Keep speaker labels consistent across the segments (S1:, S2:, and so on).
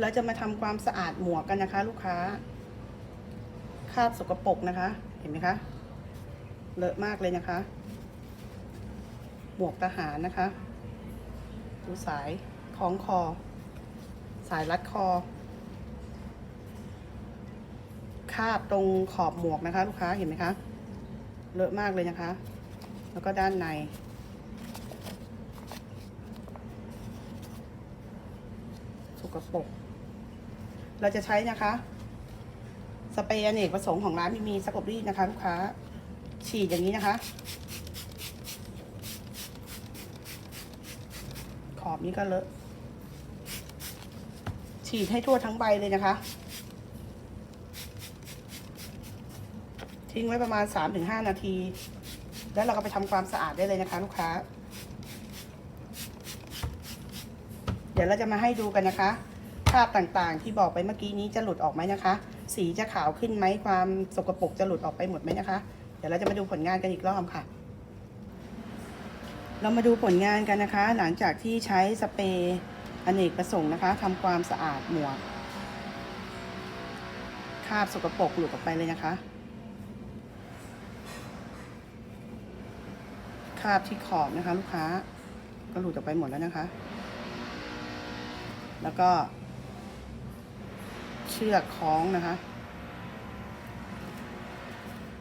S1: เราจะมาทำความสะอาดหมวกกันนะคะ ลูกค้าคราบสกปรกนะคะ เห็นไหมคะเลอะมากเลยนะคะ หมวกทหารนะคะ ดูสายคล้องคอ สายรัดคอ คาบตรงขอบหมวกนะคะ ลูกค้าเห็นไหมคะเลอะมากเลยนะคะ แล้วก็ด้านใน สกปรกเราจะใช้นะคะ สเปรย์อเนกประสงค์ของร้านมีมีสกปรีดนะคะลูกค้า ฉีดอย่างนี้นะคะ ขอบนี้ก็เลอะ ฉีดให้ทั่วทั้งใบเลยนะคะ ทิ้งไว้ประมาณ 3-5 นาที แล้วเราก็ไปทำความสะอาดได้เลยนะคะ ลูกค้า เดี๋ยวเราจะมาให้ดูกันนะคะภาพต่างๆ ที่บอกไปเมื่อกี้นี้จะหลุดออกไหมนะคะ สีจะขาวขึ้นไหมความสกปรกจะหลุดออกไปหมดไหมนะคะ เดี๋ยวเราจะมาดูผลงานกันอีกรอบค่ะ เรามาดูผลงานกันนะคะ หลังจากที่ใช้สเปรย์อเนกประสงค์นะคะทำความสะอาดหมวกคราบสกปรกหลุดออกไปเลยนะคะคราบที่ขอบนะคะ ลูกค้าก็หลุดออกไปหมดแล้วนะคะ แล้วก็ เชือกคล้องนะคะ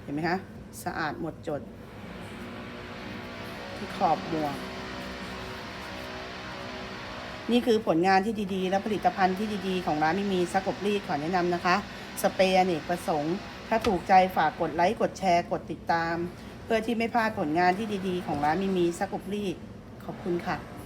S1: เห็นไหมคะ สะอาดหมดจด ที่ขอบหมวก นี่คือผลงานที่ดีๆ และผลิตภัณฑ์ที่ดีๆ ของร้านไม่มีซักกบรีดขอแนะนำนะคะ สเปรย์อเนกประสงค์ ถ้าถูกใจฝากกดไลค์ กดแชร์ กดติดตาม เพื่อที่ไม่พลาดผลงานที่ดีๆ ของร้านมีมีซักบรีดขอบคุณค่ะ